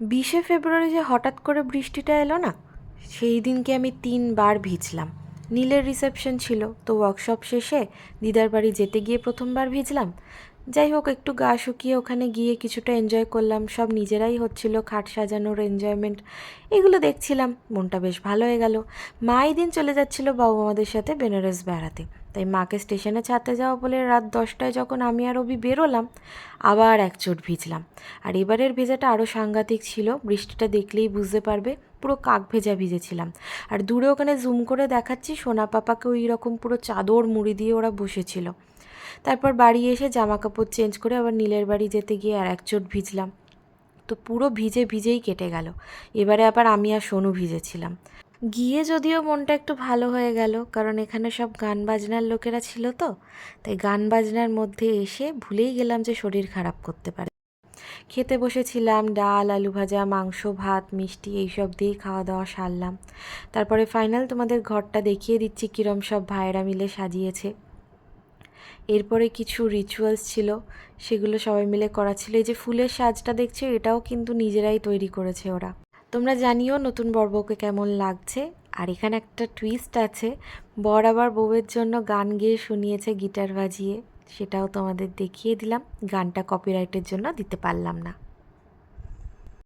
বিশে ফেব্রুয়ারি যে হঠাৎ করে বৃষ্টিটা এলো না, সেই দিনকে আমি তিনবার ভিজলাম। নীলের রিসেপশন ছিল, তো ওয়ার্কশপ শেষে দিদার বাড়ি যেতে গিয়ে প্রথমবার ভিজলাম। যাই হোক, একটু গা শুকিয়ে ওখানে গিয়ে কিছুটা এনজয় করলাম। সব নিজেরাই হচ্ছিল খাট সাজানোর এনজয়মেন্ট এগুলো দেখছিলাম, মনটা বেশ ভালো হয়ে গেল। মা এই দিন চলে যাচ্ছিল বাবু আমাদের সাথে বেনারস বেড়াতে। তাই মাকে স্টেশনে ছাড়তে যাওয়া বলে রাত দশটায় যখন আমি আর অভি বেরোলাম, আবার এক চোট ভিজলাম। আর এবারের ভেজাটা আরও সাংঘাতিক ছিল, বৃষ্টিটা দেখলেই বুঝতে পারবে, পুরো কাক ভেজা ভিজেছিলাম। আর দূরে ওখানে জুম করে দেখাচ্ছি, সোনা পাপাকে ওই রকম পুরো চাদর মুড়ি দিয়ে ওরা বসেছিল। তারপর বাড়ি এসে জামা কাপড় চেঞ্জ করে আবার নীলের বাড়ি যেতে গিয়ে আর এক চোট ভিজলাম। তো পুরো ভিজে ভিজেই কেটে গেল। এবারে আবার আমি আর সোনু ভিজেছিলাম। গিয়ে যদিও মনটা একটু ভালো হয়ে গেল, কারণ এখানে সব গান বাজনার লোকেরা ছিল তো, তাই গান বাজনার মধ্যে এসে ভুলেই গেলাম যে শরীর খারাপ করতে পারে। খেতে বসেছিলাম, ডাল, আলু ভাজা, মাংস, ভাত, মিষ্টি, এইসব দিয়েই খাওয়া দাওয়া সারলাম। তারপরে ফাইনাল তোমাদের ঘরটা দেখিয়ে দিচ্ছি কীরম সব ভাইয়েরা মিলে সাজিয়েছে। এরপরে কিছু রিচুয়ালস ছিল, সেগুলো সবাই মিলে করা ছিল। এই যে ফুলের সাজটা দেখছ, এটাও কিন্তু নিজেরাই তৈরি করেছে ওরা। তোমরা জানিও নতুন বর্বকে কেমন লাগছে। আর এখানে একটা টুইস্ট আছে, বর আবার বউয়ের জন্য গান গেয়ে শুনিয়েছে গিটার বাজিয়ে। সেটাও তোমাদের দেখিয়ে দিলাম। গানটা কপিরাইটের জন্য দিতে পারলাম না।